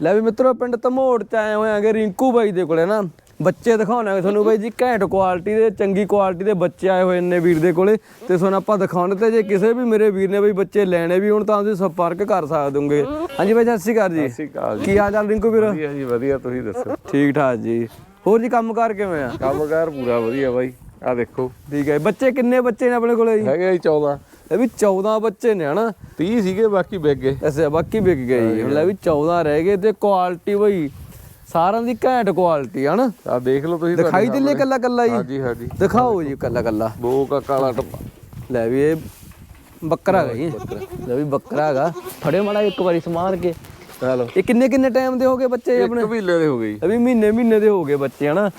ਲੈ ਵੀ ਮਿੱਤਰੋ ਪਿੰਡ ਧਮੋੜ ਚ ਆਏ ਹੋਏ ਆਂਗੇ ਰਿੰਕੂ ਬਾਈ ਦੇ ਕੋਲੇ ਨਾ। ਬੱਚੇ ਦਿਖਾਉਣਾਂਗੇ ਤੁਹਾਨੂੰ ਬਾਈ ਜੀ ਘੈਂਟ ਕੁਆਲਿਟੀ ਦੇ ਚੰਗੀ ਕੁਆਲਿਟੀ ਦੇ ਬੱਚੇ ਆਏ ਹੋਏ ਨੇ ਵੀਰ ਦੇ ਕੋਲੇ। ਤੇ ਤੁਹਾਨੂੰ ਆਪਾਂ ਦਿਖਾਉਣ ਤੇ ਜੇ ਕਿਸੇ ਵੀ ਮੇਰੇ ਵੀਰ ਨੇ ਬਈ ਬੱਚੇ ਲੈਣੇ ਵੀ ਹੁਣ ਤਾਂ ਤੁਸੀਂ ਸੰਪਰਕ ਕਰ ਸਕਦੇ ਹੋਗੇ ਹਾਂਜੀ ਬਾਈ ਸਤਿ ਸ਼੍ਰੀ ਅਕਾਲ ਜੀ। ਸਤਿ ਸ਼੍ਰੀ ਅਕਾਲ ਜੀ। ਕੀ ਹਾਲ ਚਾਲ ਰਿੰਕੂ ਵੀਰ? ਵਧੀਆ ਜੀ ਵਧੀਆ ਤੁਸੀਂ ਦੱਸੋ? ਠੀਕ ਠਾਕ ਜੀ। ਹੋਰ ਜੀ ਕੰਮ ਕਾਰ ਕਿਵੇਂ ਆ? ਕੰਮਕਾਰ ਪੂਰਾ ਵਧੀਆ ਬਾਈ। ਆ ਦੇਖੋ। ਠੀਕ ਹੈ ਬੱਚੇ ਕਿੰਨੇ ਬੱਚੇ ਨੇ ਆਪਣੇ ਕੋਲੇ ਜੀ? ਹੈਗੇ ਜੀ 14 ਇਹ ਵੀ 14 ਬੱਚੇ ਨੇ ਹਨਾ। 30 ਸੀਗੇ ਬਾਕੀ ਵਿਕ ਗਏ। ਐਸੇ ਬਾਕੀ ਵਿਕ ਗਏ। ਜੀ ਲੈ ਵੀ 14 ਰਹਿ ਗਏ ਤੇ ਕੁਆਲਿਟੀ ਬਈ ਸਾਰਿਆਂ ਦੀ ਘੈਂਟ ਕੁਆਲਿਟੀ ਹਨ। ਆ ਦੇਖ ਲਓ ਤੁਸੀਂ ਦਿਖਾਈ ਦਿੰਨੇ ਕੱਲਾ ਕੱਲਾ ਜੀ। ਹਾਂਜੀ ਹਾਂਜੀ। ਦਿਖਾਓ ਜੀ ਕੱਲਾ ਕੱਲਾ ਬੋ ਕਾ ਕਾਲਾ ਟੱਪਾ। ਲੈ ਵੀ ਇਹ ਬੱਕਰਾ ਹੈਗਾ ਜੀ। ਲੈ ਵੀ ਬੱਕਰਾ ਹੈਗਾ। ਫੜੇ ਮਾੜਾ ਇੱਕ ਵਾਰੀ ਸਮਾਰ ਕੇ। ਚਲੋ ਇਹ ਕਿੰਨੇ ਕਿੰਨੇ ਟਾਈਮ ਦੇ ਹੋ ਗਏ ਬੱਚੇ ਇੱਕ ਮਹੀਨੇ ਦੇ ਹੋ ਗਏ ਵੀ ਮਹੀਨੇ ਮਹੀਨੇ ਦੇ ਹੋ ਗਏ ਬੱਚੇ ਹਨਾ।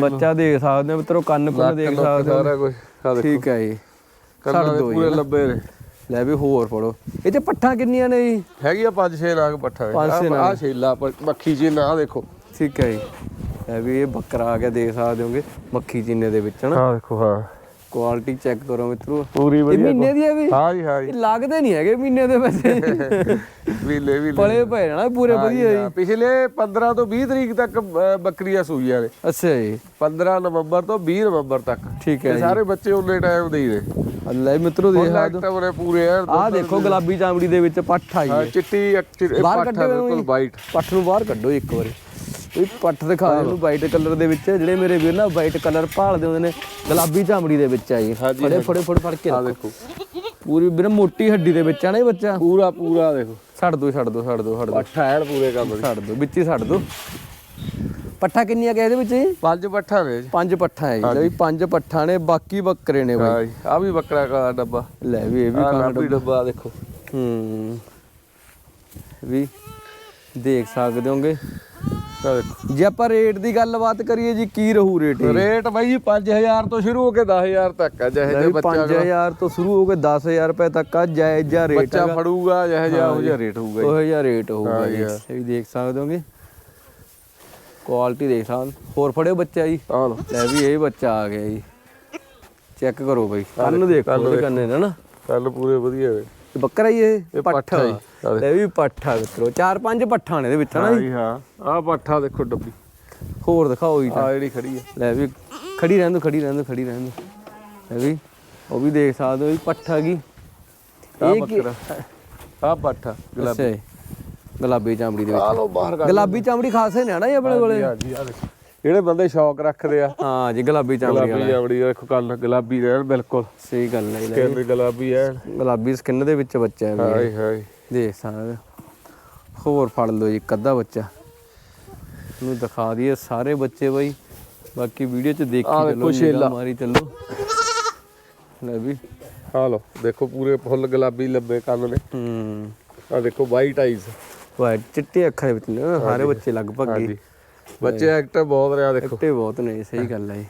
ਬੱਚਾ ਦੇਖ ਸਕਦੇ ਹੋ ਮਿੱਤਰੋ ਕੰਨ ਕੁੰਨ ਦੇਖ ਸਕਦੇ ਹੋ। ਸਾਰਾ ਕੁਝ ਠੀਕ ਹੈ ਜੀ। ਕੰਨਾਂ ਦੇ ਪੂਰੇ ਲੱਭੇ ਨੇ। ਲੈ ਵੀ ਹੋਰ ਫੜੋ। ਇਹ ਚ ਪੱਠਾਂ ਕਿੰਨੀਆਂ ਨੇ ਜੀ? ਹੈਗੀ ਆ 5-6 ਨਾਗ ਪੱਠਾ ਆ ਛੇਲਾ ਮੱਖੀ ਜੀ ਨਾ ਦੇਖੋ। ਠੀਕ ਹੈ ਜੀ। ਲੈ ਵੀ ਇਹ ਬੱਕਰਾ ਆ ਗਿਆ ਦੇਖ ਸਕਦੇ ਹੋਗੇ। ਮੱਖੀ ਚੀਨੇ ਦੇ ਵਿੱਚ ਹਨਾ? ਹਾਂ ਦੇਖੋ ਹਾਂ। ਕੁਆਲਿਟੀ ਚੈੱਕ ਕਰੋ ਮਿੱਤਰੋ। ਪੂਰੀ ਇਹ ਵਧੀਆ ਮਹੀਨੇ ਦੀ ਹੈ ਵੀ? ਹਾਂ ਜੀ ਹਾਂ ਇਹ ਜੀ ਲੱਗਦੇ ਨਹੀਂ ਹੈਗੇ ਮਹੀਨੇ ਦੇ ਵੈਸੇ। ਵੀਲੇ ਵੀਲੇ ਪਲੇ ਪਏ ਨੇ ਪੂਰੇ ਵਧੀਆ ਜੀ। ਹਾਂ, ਪਿਛਲੇ 15 ਤੋਂ 20 ਤਰੀਕ ਤੱਕ ਅ, ਬੱਕਰੀਆਂ ਸੂਈਆਂ ਨੇ। ਅੱਛਾ ਜੀ। 15 ਨਵੰਬਰ ਤੋਂ 20 ਨਵੰਬਰ ਤੱਕ। ਠੀਕ ਹੈ ਇਹ ਸਾਰੇ ਬੱਚੇ ਉਨੇ ਟਾਈਮ ਦੇ ਹੀ ਨੇ। ਲੈ ਮਿੱਤਰੋ ਦੇਖ ਸਕਦੇ ਐਕਟਿਵ ਨੇ ਪੂਰੇ ਐਨ ਆਹ ਦੇਖੋ ਗੁਲਾਬੀ ਚਾਮੜੀ ਦੇ ਵਿੱਚ ਪੱਠ ਆਈ ਹਾਂ, ਚਿੱਟੀ ਬਾਹਰ ਪੱਠਾ ਬਿਲਕੁਲ ਜੀ। ਵਾਈਟ ਪੱਠ ਨੂੰ ਬਾਹਰ ਕੱਢੋ ਇੱਕ ਵਾਰੀ। ਇਹ ਪੱਠ ਦਿਖਾ ਦੇ ਇਹਨੂੰ ਵਾਈਟ ਕਲਰ ਦੇ ਵਿੱਚ। ਜਿਹੜੇ ਮੇਰੇ ਵੀਰ ਨਾ ਵਾਈਟ ਕਲਰ ਭਾਲਦੇ ਹੁੰਦੇ ਨੇ ਗੁਲਾਬੀ ਚਾਮੜੀ ਦੇ ਵਿੱਚ ਆਈ ਹਾਂਜੀ, ਫੜੇ ਫੜੇ ਫੜ ਫੜ ਕੇ ਆ। ਦੇਖੋ। ਪੂਰੀ ਵੀਰ ਮੋਟੀ ਹੱਡੀ ਦੇ ਵਿੱਚ ਆ ਨਾ ਇਹ ਬੱਚਾ। ਪੂਰਾ ਪੂਰਾ ਦੇਖੋ। ਛੱਡ ਦੋ ਛੱਡ ਦੋ ਛੱਡ ਦੋ ਛੱਡ ਦੋ। ਪੱਠਾ ਐਨ ਪੂਰੇ ਕੰਮ ਦੀ। ਛੱਡ ਦੋ ਵਿੱਚ ਹੀ ਛੱਡ ਦੋ। ਪੱਠਾ ਕਿੰਨੀਆਂ ਗਿਆ ਇਹਦੇ ਵਿੱਚ ਜੀ? ਪੰਜ ਪੱਠਾ ਨੇ ਜੀ। ਪੰਜ ਪੱਠਾ ਹੈ ਜੀ। ਪੰਜ ਪੱਠਾ ਨੇ ਬਾਕੀ ਬੱਕਰੇ ਨੇ ਬਾਈ। ਆ ਵੀ ਬੱਕਰਾ ਦਾ ਡੱਬਾ। ਲੈ ਵੀ ਇਹ ਵੀ ਆ ਵੀ ਡੱਬਾ। ਦੇਖੋ। ਹੂੰ। ਵੀ ਦੇਖ ਸਕਦੇ ਹੋਗੇ। ਆ ਜੇ ਆਪਾਂ ਰੇਟ ਦੀ ਗੱਲਬਾਤ ਕਰੀਏ ਜੀ ਕੀ ਰਹੂ ਰੇਟ ਰੇਟ ਬਾਈ ਜੀ 5000 ਤੋਂ ਸ਼ੁਰੂ ਹੋ ਕੇ 10000 ਤੱਕ ਆ ਜਿਹੇ ਲੈ ਜਿਹੇ ਵੀ ਬੱਚਾ 5000 ਤੋਂ ਸ਼ੁਰੂ ਹੋ ਕੇ 10000 ਰੁਪਏ ਤੱਕ ਆ ਜਾਇਜ਼ ਜਿਹਾ ਰੇਟ ਬੱਚਾ ਫੜੂਗਾ ਜਿਹੇ ਜਿਹਾ ਉਹ ਜਿਹਾ ਰੇਟ ਹੋਊਗਾ ਜੀ। ਉਹ ਜਿਹਾ ਰੇਟ ਹੋਊਗਾ ਜੀ। ਇਹ ਵੀ ਦੇਖ ਸਕਦੇ ਹੋਗੇ। ਕੁਆਲਿਟੀ ਦੇਖ ਸਕਦੇ ਹੋ। ਹੋਰ ਫੜਿਓ ਬੱਚਾ ਜੀ। ਆ ਲਓ। ਲੈ ਵੀ ਇਹ ਬੱਚਾ ਆ ਗਿਆ ਜੀ। ਚੈੱਕ ਕਰੋ ਬਈ। ਕੰਨ ਦੇਖੋ ਕੰਨੇ ਨੇ ਨਾ। ਕੱਲ ਪੂਰੇ ਵਧੀਆ ਨੇ ਇਹ ਬੱਕਰਾ ਹੀ ਇਹ? ਇਹ ਪੱਠ। ਆ ਲੈ ਵੀ ਪੱਠਾ ਮਿੱਤਰੋ ਚਾਰ ਪੰਜ ਪੱਠਾਂ ਨੇ ਇਹਦੇ ਵਿੱਚ ਹਾਂ ਜੀ? ਜੀ ਹਾਂ। ਆ ਪੱਠਾ ਦੇਖੋ ਡੱਬੀ। ਹੋਰ ਦਿਖਾਓ ਜੀ ਆ ਜਿਹੜੀ ਖੜੀ ਹੈ ਲੈ ਵੀ ਖੜੀ ਰਹਿਣ ਦੋ ਖੜੀ ਰਹਿਣ ਦੋ ਖੜੀ ਰਹਿਣ ਦੋ। ਲੈ ਵੀ ਉਹ ਵੀ ਦੇਖ ਸਕਦੇ ਹੋ ਵੀ ਪੱਠਾ ਕੀ। ਆ ਇਹ ਬੱਕਰਾ। ਆ ਪੱਠਾ ਗੁਲਾਬੀ। ਗੁਲਾਬੀ ਚਾਮੜੀ ਦੇ ਆ ਵਿੱਚ ਲੋ ਬਾਹਰ ਗੁਲਾਬੀ ਚਾਮੜੀ ਖਾਸੇ ਨੇ ਹਨਾ ਜੀ ਆਪਣੇ ਕੋਲੇ? ਹਾਂ ਜੀ ਆ ਦੇਖੋ। ਜਿਹੜੇ ਬੰਦੇ ਸ਼ੌਕ ਰੱਖਦੇ ਆ। ਹਾਂ ਜੀ ਗੁਲਾਬੀ ਚਾਮੜੀ ਗੁਲਾਬੀ ਵਾਲਾ। ਆਵੜੀ ਦੇਖੋ ਕੱਲ ਗੁਲਾਬੀ ਰਹਿਣ ਬਿਲਕੁਲ। ਸਹੀ ਗੱਲ ਹੈ ਜੀ, ਲੈ ਕਿੰਨੇ ਗੁਲਾਬੀ ਐ। ਗੁਲਾਬੀ ਸਕਿਨ ਦੇ ਵਿੱਚ ਬੱਚਾ ਹੈ ਵੀ ਹਾਏ ਹਾਏ। ਦੇਖ ਸਕਦੇ ਹੋ। ਹੋਰ ਫੜ ਲਓ ਜੀ ਇੱਕ ਅੱਧਾ ਬੱਚਾ। ਨੂੰ ਦਿਖਾ ਦਈਏ ਸਾਰੇ ਬੱਚੇ ਬਾਈ। ਬਾਕੀ ਵੀਡੀਓ ਚ ਦੇਖੀ ਆਹ ਚੱਲੋ ਦੇਖੋ ਨਿਗਾਹ ਛੇਲਾ। ਮਾਰੀ ਚੱਲੋ। ਲੈ ਵੀ। ਆ ਲੋ ਦੇਖੋ ਪੂਰੇ ਫੁੱਲ ਗੁਲਾਬੀ ਲੰਬੇ ਕੰਨ ਨੇ। ਹੂੰ। ਆ ਦੇਖੋ ਵਾਈਟ ਆਈਜ਼ ਵਾਈਟ ਚਿੱਟੇ ਅੱਖਾਂ ਦੇ ਵਿੱਚ ਨੇ ਨਾ ਸਾਰੇ ਬੱਚੇ ਲਗਭਗ ਹੀ। ਹਾਂਜੀ। ਬੱਚੇ ਐਕਟਿਵ ਬਹੁਤ ਰਿਹਾ ਦੇਖੋ। ਚਿੱਟੇ ਬਹੁਤ ਨੇ ਸਹੀ ਗੱਲ ਹੈ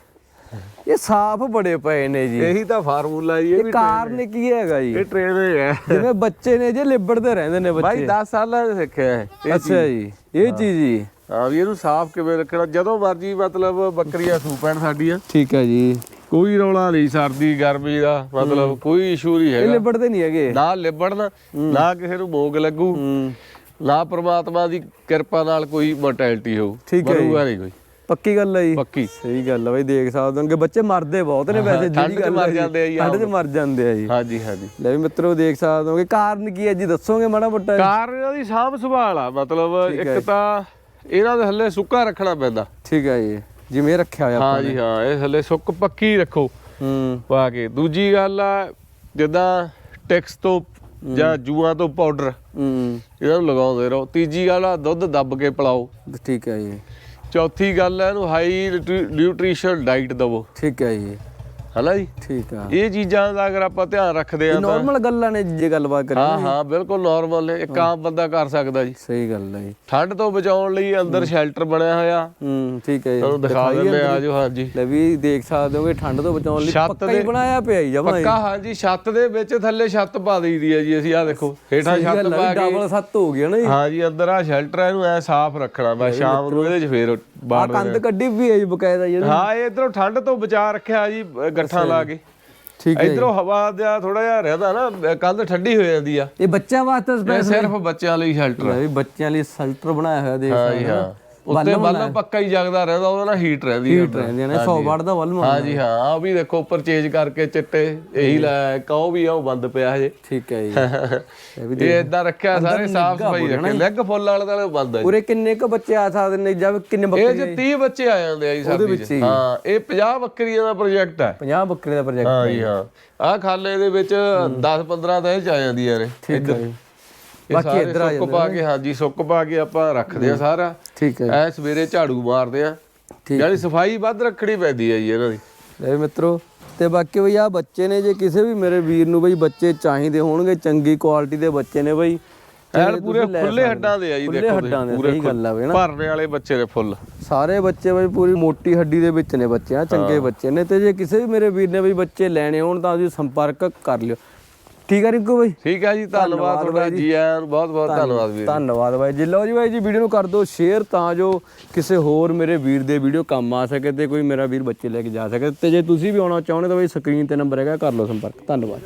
ਇਹ ਸਾਫ਼ ਬੜੇ ਪਏ ਨੇ ਜੀ। ਇਹੀ ਤਾਂ ਫਾਰਮੂਲਾ ਜੀ ਇਹ ਇਹ ਵੀ ਕਾਰਨ ਕੀ ਹੈਗਾ ਜੀ? ਇਹ ਟ੍ਰੇਨ ਹੈ ਜਿਵੇਂ ਬੱਚੇ ਨੇ ਜੇ ਲਿਬੜਦੇ ਰਹਿੰਦੇ ਨੇ ਬਾਈ ਬੱਚੇ 10 ਸਾਲਾਂ ਦੇ ਸਿੱਖਿਆ ਹੈ। ਇਹ ਅੱਛਾ ਜੀ ਇਹ ਚੀਜ਼ ਜੀ। ਹਾਂ ਵੀ ਇਹਨੂੰ ਸਾਫ਼ ਕਿਵੇਂ ਰੱਖਣਾ ਜਦੋਂ ਮਰਜ਼ੀ ਮਤਲਬ ਬੱਕਰੀਆਂ ਸੂ ਪੈਣ ਸਾਡੀਆਂ। ਠੀਕ ਹੈ ਜੀ। ਕੋਈ ਰੌਲਾ ਨਹੀਂ ਸਰਦੀ ਗਰਮੀ ਦਾ ਮਤਲਬ ਕੋਈ ਇਸ਼ੂ ਨਹੀਂ ਇਹ ਹੈਗਾ। ਲਿਬੜਦੇ ਨਹੀਂ ਹੈਗੇ। ਨਾ ਲਿਬੜਨ ਨਾ ਕਿਸੇ ਨੂੰ ਭੋਗ ਲੱਗੂ। ਹੂੰ ਨਾ ਪ੍ਰਮਾਤਮਾ ਦੀ ਕਿਰਪਾ ਨਾਲ ਕੋਈ ਮੋਰਟੈਲਿਟੀ ਹੋਊ। ਠੀਕ ਹੈ ਜੀ। ਮਰੂਗਾ ਨਹੀਂ ਕੋਈ। ਪੱਕੀ ਗੱਲ ਹੈ ਜੀ। ਪੱਕੀ। ਸਹੀ ਗੱਲ ਹੈ ਬਈ ਦੇਖ ਸਕਦੇ ਹੋ ਕਿ ਬੱਚੇ ਮਰਦੇ ਬਹੁਤ ਨੇ ਵੈਸੇ ਠੰਡ ਜਿਹੜੀ 'ਚ ਗੱਲ ਮਰ ਹੈ ਜੀ। ਜਾਂਦੇ ਆ ਜੀ, ਠੰਡ 'ਚ ਮਰ ਜਾਂਦੇ ਆ ਜੀ। ਹਾਂਜੀ ਹਾਂਜੀ। ਲੈ ਵੀ ਮਿੱਤਰੋ ਦੇਖ ਸਕਦੇ ਹੋ ਕਿ ਕਾਰਨ ਕੀ ਹੈ ਜੀ? ਦੱਸੋਗੇ ਮਾੜਾ ਮੋਟਾ ਕਾਰ ਇਹਦੀ ਸਾਂਭ ਸੰਭਾਲ ਆ। ਮਤਲਬ ਇੱਕ ਤਾਂ ਇਹਨਾਂ ਦੇ ਥੱਲੇ ਸੁੱਕਾ ਰੱਖਣਾ ਪੈਂਦਾ। ਠੀਕ ਹੈ ਜੀ। ਜਿਵੇਂ ਰੱਖਿਆ ਹੋਇਆ ਹਾਂ ਜੀ ਹਾਂ ਇਹ ਥੱਲੇ ਸੁੱਕ ਪੱਕੀ ਰੱਖੋ। ਹੂੰ। ਪਾ ਕੇ। ਦੂਜੀ ਗੱਲ ਆ ਜਿੱਦਾਂ ਟੈਕਸ ਤੋਂ ਜਾਂ ਜੂਆਂ ਤੋਂ ਪਾਊਡਰ ਹੂੰ। ਇਹਨਾਂ ਨੂੰ ਲਗਾਉਂਦੇ ਰਹੋ। ਤੀਜੀ ਗੱਲ ਆ ਦੁੱਧ ਦੱਬ ਕੇ ਪਿਲਾਓ। ਠੀਕ ਹੈ ਜੀ। ਚੌਥੀ ਗੱਲ ਆ ਇਹਨੂੰ ਹਾਈ ਨਿਊਟ੍ਰੀਸ਼ਨ ਡਾਈਟ ਦਵੋ। ਠੀਕ ਹੈ ਜੀ। ਹਨਾ ਜੀ? ਠੀਕ ਆ। ਇਹ ਚੀਜ਼ਾਂ ਦਾ ਅਗਰ ਆਪਾਂ ਧਿਆਨ ਰੱਖਦੇ ਆ ਤਾਂ ਨਾਰਮਲ ਗੱਲਾਂ ਨੇ ਜੇ ਗੱਲਬਾਤ ਕਰੀਏ। ਹਾਂ ਹਾਂ ਬਿਲਕੁਲ ਨਾਰਮਲ ਨੇ ਇੱਕ ਆਮ ਬੰਦਾ ਕਰ ਸਕਦਾ ਜੀ। ਸਹੀ ਗੱਲ ਹੈ ਜੀ। ਠੰਡ ਤੋਂ ਬਚਾਉਣ ਲਈ ਅੰਦਰ ਸ਼ੈਲਟਰ ਬਣਿਆ ਹੋਇਆ। ਹੂੰ ਠੀਕ ਹੈ ਜੀ। ਤੁਹਾਨੂੰ ਦਿਖਾ ਦਿੰਦੇ ਆ ਆਜੋ ਹਾਂਜੀ। ਲੈ ਵੀ ਦੇਖ ਸਕਦੇ ਹੋ ਕਿ ਠੰਡ ਤੋਂ ਬਚਾਉਣ ਲਈ ਛੱਤ ਪੱਕਾ ਹੀ ਬਣਾਇਆ ਪਿਆ ਹੀ ਜਮਾ ਪੱਕਾ ਹਾਂਜੀ ਛੱਤ ਦੇ ਵਿੱਚ ਥੱਲੇ ਛੱਤ ਪਾ ਦਈਦੀ ਆ ਜੀ ਅਸੀਂ ਆ ਦੇਖੋ ਹੇਠਾਂ ਛੱਤ ਪਾ ਕੇ। ਡਬਲ ਸੱਤ ਹੋ ਗਿਆ ਨਾ ਜੀ। ਹਾਂ ਜੀ ਅੰਦਰ ਆ ਸ਼ੈਲਟਰ ਆ, ਇਹਨੂੰ ਐ ਸਾਫ਼ ਰੱਖਣਾ ਮੈਂ ਸ਼ਾਮ ਨੂੰ ਇਹਦੇ 'ਚ ਫੇਰ ਆ ਬਾੜ ਕੰਧ ਕੱਢੀ ਵੀ ਹੈ ਜੀ ਬਕਾਇਦਾ ਜੀ। ਹਾਂ ਇਹ ਇਧਰੋਂ ਠੰਡ ਤੋਂ ਬਚਾ ਰੱਖਿਆ ਜੀ ਗੱਠਾਂ ਲਾ ਕੇ। ਠੀਕ ਹੈ। ਇਧਰੋਂ ਹਵਾ ਦਾ ਥੋੜਾ ਜਿਹਾ ਰਹਿੰਦਾ ਨਾ ਕੰਧ ਠੰਡੀ ਹੋ ਜਾਂਦੀ ਆ। ਇਹ ਬੱਚਿਆਂ ਵਾਸਤੇ ਸਿਰਫ ਬੱਚਿਆਂ ਲਈ ਸ਼ੈਲਟਰ ਵੀ ਬੱਚਿਆਂ ਲਈ ਸ਼ੈਲਟਰ ਬਣਾਇਆ ਹੋਇਆ ਦੇਖ ਹਾਂ ਸਕਦੇ ਹੋ। ਉੱਤੇ ਬੱਲਬ ਪੱਕਾ ਹੀ ਜਗਦਾ ਰਹਿੰਦਾ ਉਹਦਾ ਨਾਲ ਹੀਟ ਰਹਿੰਦੀ ਹੈ ਹੀਟ ਰਹਿੰਦੀਆਂ ਨੇ 100 ਵਾਟ ਦਾ ਬਲਬ ਹਾਂ ਜੀ ਹਾਂ ਆ ਵੀ ਦੇਖੋ ਉੱਪਰ ਚੇਂਜ ਕਰਕੇ ਚਿੱਟੇ ਇਹੀ ਲਾਇਆ ਕਹੋ ਵੀ ਆ ਉਹ ਬੰਦ ਪਿਆ ਹਜੇ। ਠੀਕ ਹੈ ਜੀ। ਇਹ ਵੀ ਇਹ ਇਦਾਂ ਰੱਖਿਆ ਸਾਰੇ ਸਾਫ਼ ਸਫ਼ਾਈ ਰੱਖੇ ਲੈਗ ਫੁੱਲ ਵਾਲੇ ਵਾਲੇ ਬੰਦ ਹੈ ਜੀ। ਉਰੇ ਕਿੰਨੇ ਕ ਬੱਚੇ ਆ ਸਕਦੇ ਨੇ? ਜਾਂ ਕਿੰਨੇ ਇਹ ਬੱਕਰੇ ਚ 30 ਬੱਚੇ ਆ ਜਾਂਦੇ ਆ ਜੀ ਵਿੱਚ ਚ। ਹੀ। ਇਹ 50 ਬੱਕਰੀਆਂ ਦਾ ਪ੍ਰੋਜੈਕਟ ਹੈ। 50 ਬੱਕਰੇ ਦਾ ਪ੍ਰੋਜੈਕਟ ਹਾਂ ਜੀ ਹਾਂ। ਆ ਖਾਲੇ ਦੇ ਵਿੱਚ 10 15 ਤਾਂ ਇਹ ਚ ਆ ਜਾਂਦੀਆਂ ਨੇ ਠੀਕ ਹੈ ਜੀ। ਇਹ ਬਾਕੀ ਇੱਧਰ ਆ ਸੁੱਕ ਪਾ ਕੇ ਹਾਂਜੀ ਸੁੱਕ ਪਾ ਕੇ ਆਪਾਂ ਰੱਖਦੇ ਆ ਸਾਰਾ। ਠੀਕ ਹੈ। ਐ ਸਵੇਰੇ ਝਾੜੂ ਮਾਰਦੇ ਆ। ਠੀਕ। ਯਾਨੀ ਸਫ਼ਾਈ ਵੱਧ ਰੱਖਣੀ ਪੈਂਦੀ ਹੈ ਜੀ ਇਹਨਾਂ ਦੀ। ਲੈ ਵੀ ਮਿੱਤਰੋ ਤੇ ਬਾਕੀ ਬਈ ਆ ਬੱਚੇ ਨੇ ਜੇ ਕਿਸੇ ਵੀ ਮੇਰੇ ਵੀਰ ਨੂੰ ਬਈ ਬੱਚੇ ਚਾਹੀਦੇ ਹੋਣਗੇ ਚੰਗੀ ਕੁਆਲਿਟੀ ਦੇ ਬੱਚੇ ਨੇ ਬਈ ਐਨ ਪੂਰੇ ਖੁੱਲੇ ਹੱਡਾਂ ਦੇ ਆ ਜੀ ਦੇਖੋ ਹੱਡਾਂ ਦੇ ਪੂਰੇ ਸਹੀ ਗੱਲ ਆ ਬਈ ਨਾ ਭਰਨੇ ਵਾਲੇ ਬੱਚੇ ਨੇ ਫੁੱਲ। ਸਾਰੇ ਬੱਚੇ ਬਈ ਪੂਰੀ ਮੋਟੀ ਹੱਡੀ ਦੇ ਵਿੱਚ ਨੇ ਬੱਚੇ ਆ ਚੰਗੇ ਬੱਚੇ ਨੇ ਤੇ ਜੇ ਕਿਸੇ ਵੀ ਮੇਰੇ ਵੀਰ ਨੇ ਬਈ ਬੱਚੇ ਲੈਣੇ ਹੋਣ ਤਾਂ ਤੁਸੀਂ ਸੰਪਰਕ ਕਰ ਲਿਓ। ਠੀਕ ਹੈ ਰਿੰਕੂ ਬਈ? ਠੀਕ ਹੈ ਜੀ ਧੰਨਵਾਦ ਤੁਹਾਡਾ ਜੀ। ਆਇਆਂ ਨੂੰ ਬਹੁਤ ਬਹੁਤ ਧੰਨਵਾਦ ਵੀਰ ਧੰਨਵਾਦ ਬਾਈ ਜੀ। ਲਓ ਜੀ ਬਾਈ ਜੀ ਵੀਡੀਓ ਨੂੰ ਕਰ ਦਿਓ ਸ਼ੇਅਰ ਤਾਂ ਜੋ ਕਿਸੇ ਹੋਰ ਮੇਰੇ ਵੀਰ ਦੇ ਵੀਡੀਓ ਕੰਮ ਆ ਸਕੇ ਤੇ ਕੋਈ ਮੇਰਾ ਵੀਰ ਬੱਚੇ ਲੈ ਕੇ ਜਾ ਸਕੇ ਤੇ ਜੇ ਤੁਸੀਂ ਵੀ ਆਉਣਾ ਚਾਹੁੰਦੇ ਤਾਂ ਬਾਈ ਸਕਰੀਨ ਤੇ ਨੰਬਰ ਹੈਗਾ ਕਰ ਲਓ ਸੰਪਰਕ। ਧੰਨਵਾਦ